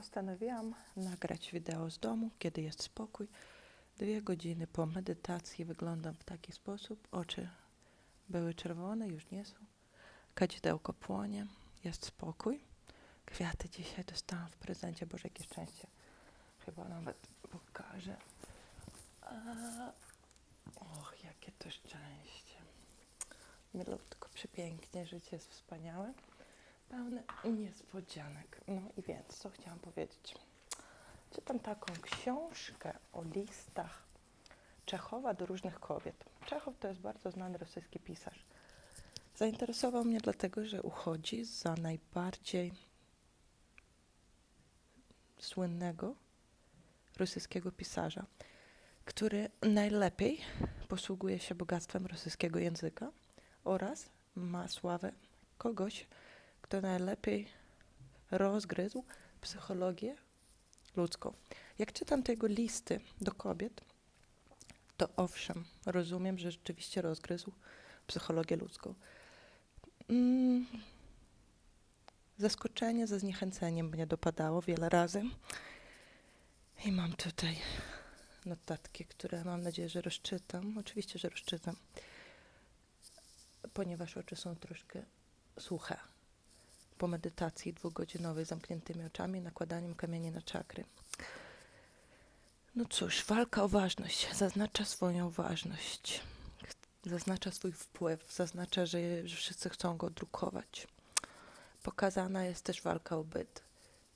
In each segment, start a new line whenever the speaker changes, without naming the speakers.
postanowiłam nagrać wideo z domu, kiedy jest spokój. Dwie godziny po medytacji wyglądam w taki sposób. Oczy były czerwone, już nie są. Kadzidełko płonie, jest spokój. Kwiaty dzisiaj dostałam w prezencie. Boże, jakie szczęście. Chyba nawet pokażę. A, och, jakie to szczęście. Milutko, przepięknie, życie jest wspaniałe. Pełne niespodzianek. No i więc, co chciałam powiedzieć. Czytam taką książkę o listach Czechowa do różnych kobiet. Czechow to jest bardzo znany rosyjski pisarz. Zainteresował mnie dlatego, że uchodzi za najbardziej słynnego rosyjskiego pisarza, który najlepiej posługuje się bogactwem rosyjskiego języka oraz ma sławę kogoś, kto najlepiej rozgryzł psychologię ludzką. Jak czytam tego listy do kobiet, to owszem, rozumiem, że rzeczywiście rozgryzł psychologię ludzką. Mm. Zaskoczenie ze zniechęceniem mnie dopadało wiele razy. I mam tutaj notatki, które mam nadzieję, że rozczytam. Oczywiście, że rozczytam, ponieważ oczy są troszkę suche po medytacji dwugodzinowej zamkniętymi oczami, nakładaniem kamieni na czakry. No cóż, walka o ważność zaznacza swoją ważność, zaznacza swój wpływ, zaznacza, że, wszyscy chcą go drukować. Pokazana jest też walka o byt,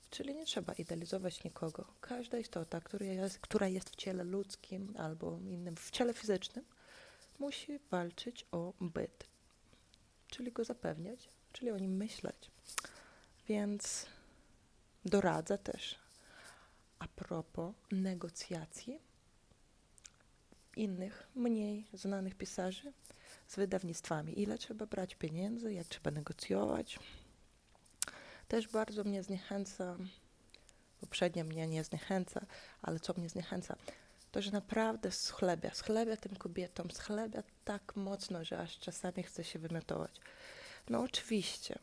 czyli nie trzeba idealizować nikogo. Każda istota, jest, która jest w ciele ludzkim albo innym, w ciele fizycznym, musi walczyć o byt, czyli go zapewniać, czyli o nim myśleć. Więc doradzę też a propos negocjacji innych, mniej znanych pisarzy z wydawnictwami. Ile trzeba brać pieniędzy, jak trzeba negocjować. Też bardzo mnie zniechęca, poprzednio mnie nie zniechęca, ale co mnie zniechęca, to, że naprawdę schlebia, schlebia tym kobietom, schlebia tak mocno, że aż czasami chce się wymiotować. No oczywiście,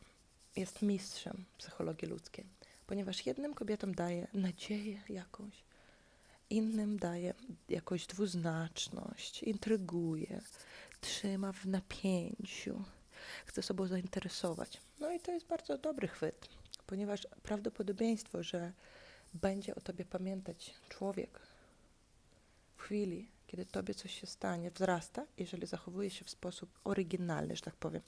jest mistrzem psychologii ludzkiej, ponieważ jednym kobietom daje nadzieję jakąś, innym daje jakąś dwuznaczność, intryguje, trzyma w napięciu, chce sobą zainteresować. No i to jest bardzo dobry chwyt, ponieważ prawdopodobieństwo, że będzie o tobie pamiętać człowiek w chwili, kiedy tobie coś się stanie, wzrasta, jeżeli zachowuje się w sposób oryginalny, że tak powiem.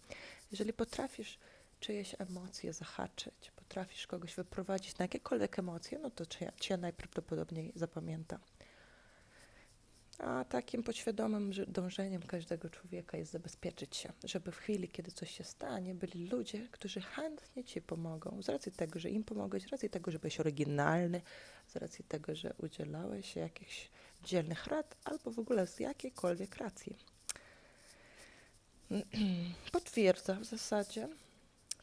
Jeżeli potrafisz czyjeś emocje zahaczyć, potrafisz kogoś wyprowadzić na jakiekolwiek emocje, no to cię, najprawdopodobniej zapamięta. A takim podświadomym dążeniem każdego człowieka jest zabezpieczyć się, żeby w chwili, kiedy coś się stanie, byli ludzie, którzy chętnie ci pomogą. Z racji tego, że im pomogłeś, z racji tego, że byłeś oryginalny, z racji tego, że udzielałeś jakichś dzielnych rad, albo w ogóle z jakiejkolwiek racji. Potwierdza w zasadzie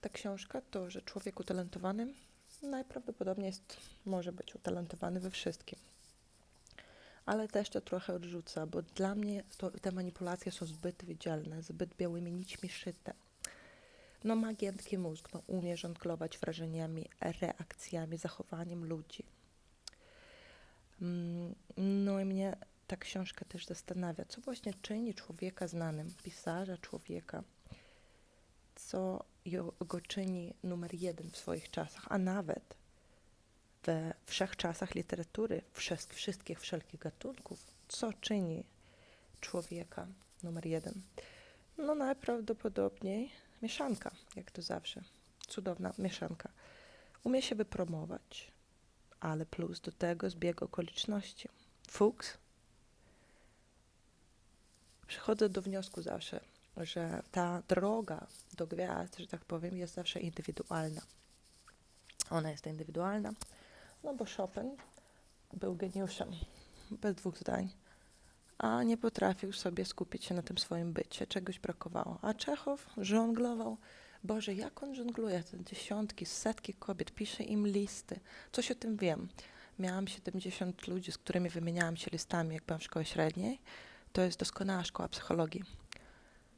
ta książka to, że człowiek utalentowany najprawdopodobniej jest, może być utalentowany we wszystkim. Ale też to trochę odrzuca, bo dla mnie to, te manipulacje są zbyt widzialne, zbyt białymi nićmi szyte. No ma giętki mózg, no umie żonglować wrażeniami, reakcjami, zachowaniem ludzi. Mm, no i mnie ta książka też zastanawia, co właśnie czyni człowieka znanym, pisarza, człowieka, co go czyni numer jeden w swoich czasach, a nawet we wszechczasach literatury, wszystkich, wszelkich gatunków, co czyni człowieka numer jeden? No najprawdopodobniej mieszanka, jak to zawsze. Cudowna mieszanka. Umie się wypromować, ale plus do tego zbieg okoliczności. Fuchs. Przychodzę do wniosku zawsze, że ta droga do gwiazd, że tak powiem, jest zawsze indywidualna. Ona jest indywidualna, no bo Chopin był geniuszem, bez dwóch zdań, a nie potrafił sobie skupić się na tym swoim bycie, czegoś brakowało. A Czechow żonglował, Boże, jak on żongluje, te dziesiątki, setki kobiet, pisze im listy, coś o tym wiem. Miałam 70 ludzi, z którymi wymieniałam się listami, jak byłam w szkole średniej. To jest doskonała szkoła psychologii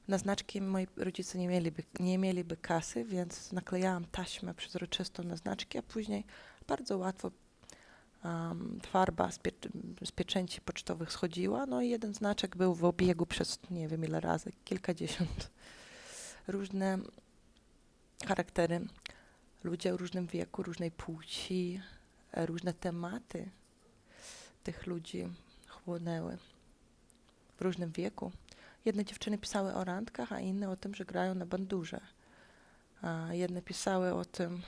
Na znaczki moi rodzice nie mieliby, nie mieliby kasy, więc naklejałam taśmę przezroczystą na znaczki, a później bardzo łatwo um, farba z, z pieczęci pocztowych schodziła. No i jeden znaczek był w obiegu przez nie wiem ile razy, kilkadziesiąt. Różne charaktery, ludzie o różnym wieku, różnej płci, e, różne tematy tych ludzi chłonęły w różnym wieku. Jedne dziewczyny pisały o randkach, a inne o tym, że grają na bandurze. A jedne pisały o tym,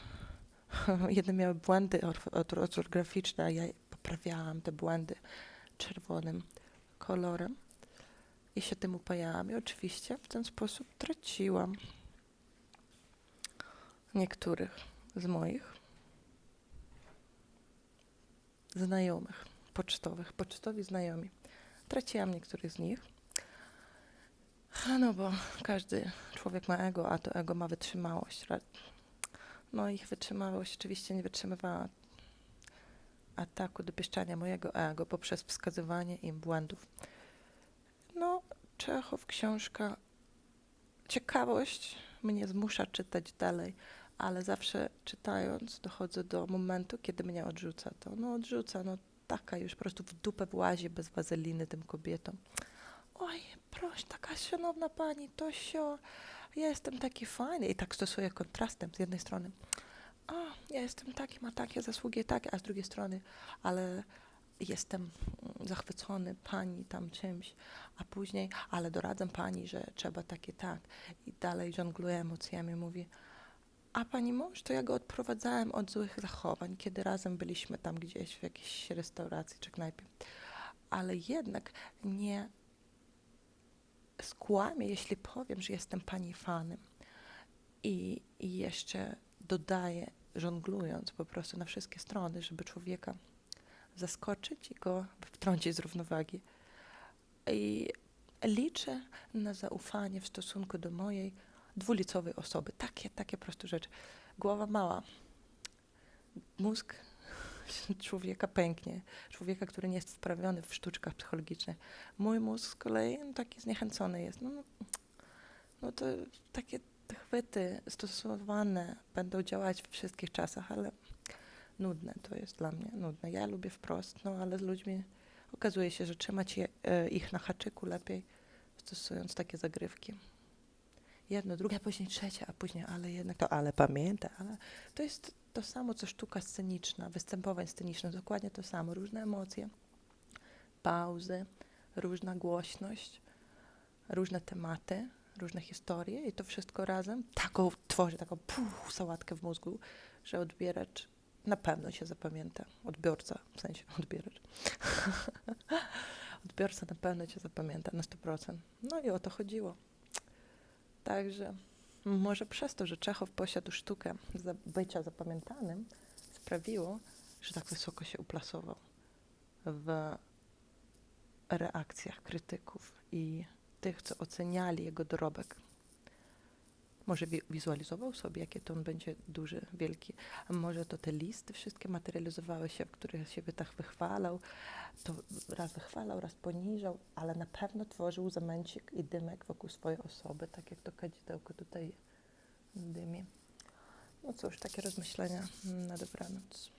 jedne miały błędy ortograficzne, a ja poprawiałam te błędy czerwonym kolorem i się tym upajałam. I oczywiście w ten sposób traciłam niektórych z moich znajomych pocztowych, pocztowi znajomi. Traciłam niektórych z nich. No bo każdy człowiek ma ego, a to ego ma wytrzymałość. No ich wytrzymałość oczywiście nie wytrzymywała ataku, dopieszczania mojego ego poprzez wskazywanie im błędów. No, Czechow, książka, ciekawość mnie zmusza czytać dalej, ale zawsze czytając dochodzę do momentu, kiedy mnie odrzuca to. No odrzuca, no taka już po prostu w dupę włazi bez wazeliny tym kobietom. Oj, proś, taka szanowna pani, to sio, ja jestem taki fajny. I tak stosuję kontrastem z jednej strony. A, ja jestem taki, ma takie zasługi, takie, a z drugiej strony, ale jestem mm, zachwycony pani tam czymś, a później, ale doradzam pani, że trzeba takie tak. I dalej żongluje emocjami, mówi, a pani mąż, to ja go odprowadzałem od złych zachowań, kiedy razem byliśmy tam gdzieś w jakiejś restauracji czy knajpie. Ale jednak nie skłamię, jeśli powiem, że jestem pani fanem. I, I jeszcze dodaję, żonglując po prostu na wszystkie strony, żeby człowieka zaskoczyć i go wtrącić z równowagi. I liczę na zaufanie w stosunku do mojej dwulicowej osoby. Takie, takie proste rzeczy. Głowa mała. Mózg człowieka pęknie. Człowieka, który nie jest wprawiony w sztuczkach psychologicznych. Mój mózg z kolei no, taki zniechęcony jest. No, no, no to takie chwyty stosowane będą działać w wszystkich czasach, ale nudne to jest dla mnie, nudne. Ja lubię wprost, no ale z ludźmi okazuje się, że trzymać je, e, ich na haczyku lepiej, stosując takie zagrywki. Jedno, drugie, a później trzecie, a później, ale jednak to, ale pamięta, ale to jest to samo, co sztuka sceniczna, występowań scenicznych, dokładnie to samo, różne emocje, pauzy, różna głośność, różne tematy, różne historie i to wszystko razem taką tworzy taką sałatkę w mózgu, że odbieracz na pewno się zapamięta. Odbiorca, w sensie odbieracz. Odbiorca na pewno cię zapamięta na 100%. No i o to chodziło. Także może przez to, że Czechow posiadł sztukę bycia zapamiętanym, sprawiło, że tak wysoko się uplasował w reakcjach krytyków i tych, co oceniali jego dorobek. Może wi- wizualizował sobie, jakie to on będzie duży, wielki, a może to te listy wszystkie materializowały się, w których siebie tak wychwalał, to raz wychwalał, raz poniżał, ale na pewno tworzył zamęcik i dymek wokół swojej osoby, tak jak to kadzidełko tutaj dymi. No cóż, takie rozmyślenia na dobranoc.